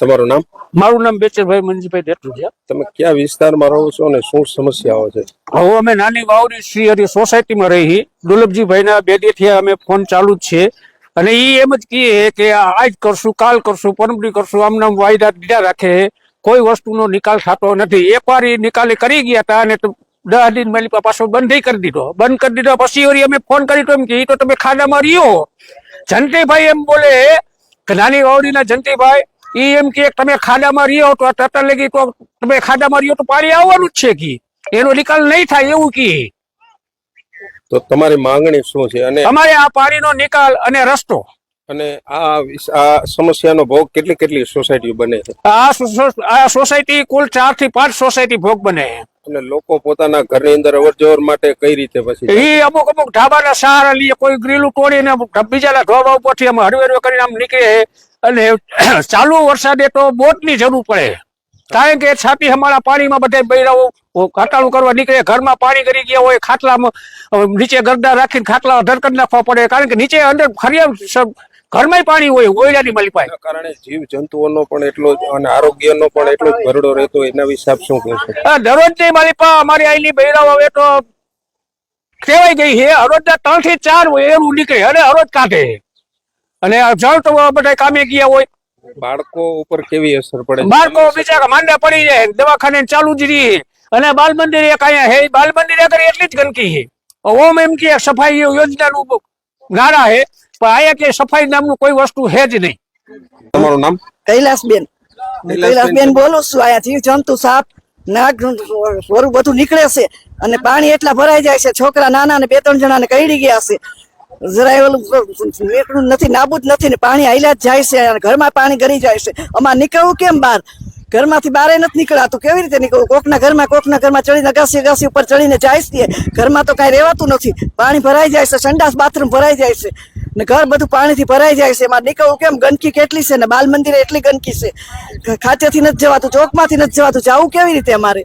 તમારું નામ? મારું નામ બેચરભાઈ મનજીભાઈ દેટુડિયા તમે કયા વિસ્તારમાં રહો છો અને શું સમસ્યાઓ છે? હવે અમે નાની વાવડી શ્રી હરી સોસાયટીમાં રહી. દુર્લભજીભાઈના બે દેથી અમે ફોન ચાલુ જ છે. અને એ એમ જ કહે કે આજ કરશું કાલ કરશું પરમડી કરશું આમ નામ વાયદા દીધા રાખે. કોઈ વસ્તુનો નિકાલ થતો નથી. એકવાર એ નિકાલે કરી ગયા હતા અને દસ દિન પાસે પાછો બંધ કરી દીધો. બંધ કરી દીધો પછી વળી અમે ફોન કરી તો એમ કે તો તમે ખાડામાં રહ્યો. જનતીભાઈ એમ બોલે કે નાની વાવડીના જંતીભાઈ ઈ એમ કે તમે ખાડામાં રહ્યો તો તરત લગી તો તમે ખાડામાં રહ્યો તો પાણી આવવાનું જ છે કે. એનો નિકાલ નહીં થાય એવું કી. તો તમારી માંગણી શું છે? અને અમારે આ પાણીનો નિકાલ અને રસ્તો. અને આ આ સમસ્યાનો ભોગ કેટલી કેટલી સોસાયટીઓ બને છે? આ સોસાયટી કુલ ચારથી પાંચ સોસાયટી ભોગ બને. અને લોકો પોતાના ઘરની અંદર અવરજવર માટે કઈ રીતે પછી એ અમુક અમુક ઢાબાના સહારા લઈએ કોઈ ગ્રીલું તોડીને બીજાના ઢોબા ઉપરથી આમ હરવે કરીને આમ નીકળે અને ચાલુ વરસાદે તો બોટની જરૂર પડે. કારણ કે છાપી અમારા પાણીમાં બધા બૈરાઓ ઘાટાળું કરવા નીકળે. ઘરમાં પાણી કરી ગયા હોય, ખાટલામાં નીચે ગરદા રાખીને ખાટલા અધર નાખવા પડે. કારણ કે નીચે અંદર ફરિયા ઘરમાં પાણી હોય ઓયડાની મળી પાય. કારણે જીવ જંતુઓનો પણ એટલો અને આરોગ્યનો પણ એટલો જ ભરડો રહેતો એના વિશે આપ શું કહેશો આ દરરોજની મળી પા અમારી આઈલી બૈરાઓ હવે તો કહેવાય ગઈ છે હરોજના ત્રણથી ચાર હોય એવું નીકળે અને હરોજ કાઢે. અને જળ તો બધા કામે ગયા હોય. બાળકો ઉપર કેવી અસર પડે? બાળકો બિચારા માંડા પડી જાય દવાખાને ચાલુ જ રહી. અને બાલ મંદિર એક અહીંયા હે બાલ મંદિર આગળ એટલી જ ગંદકી છે. ઓમ એમ કે સફાઈ યોજનાનું નારા હે પણ અહીંયા કે સફાઈ નામનું કોઈ વસ્તુ હે જ નહીં. તમારું નામ? કૈલાસબેન. કૈલાસબેન. બોલું છું આયા જીવ જંતુ સાપ નાગ સ્વરૂપ બધું નીકળે છે અને પાણી એટલા ભરાઈ જાય છે છોકરા નાના ને બે ત્રણ જણા ને કઈડી ગયા છે. જરાય ઓલું નથી નાબૂદ નથી ને પાણી આયલા જ જાય છે અને ઘરમાં પાણી ગરી જાય છે. અમારે નીકળવું કેમ બહાર? ઘરમાંથી બારે નથી નીકળાતું. કેવી રીતે નીકળવું? કોકના ઘરમાં કોકના ઘરમાં ચડીને અગાસી અગાસી ઉપર ચડીને જાય છે ઘરમાં તો કાંઈ રહેવાતું નથી. પાણી ભરાઈ જાય છે સંડાસ બાથરૂમ ભરાઈ જાય છે. ને ઘર બધું પાણીથી ભરાઈ જાય છે. એમાં નીકળવું કેમ ગંદકી કેટલી છે ને બાલ મંદિરે એટલી ગંદકી છે. ખાતેથી નથી જવાતું, ચોકમાંથી નથી જવાતું. જવું કેવી રીતે અમારે?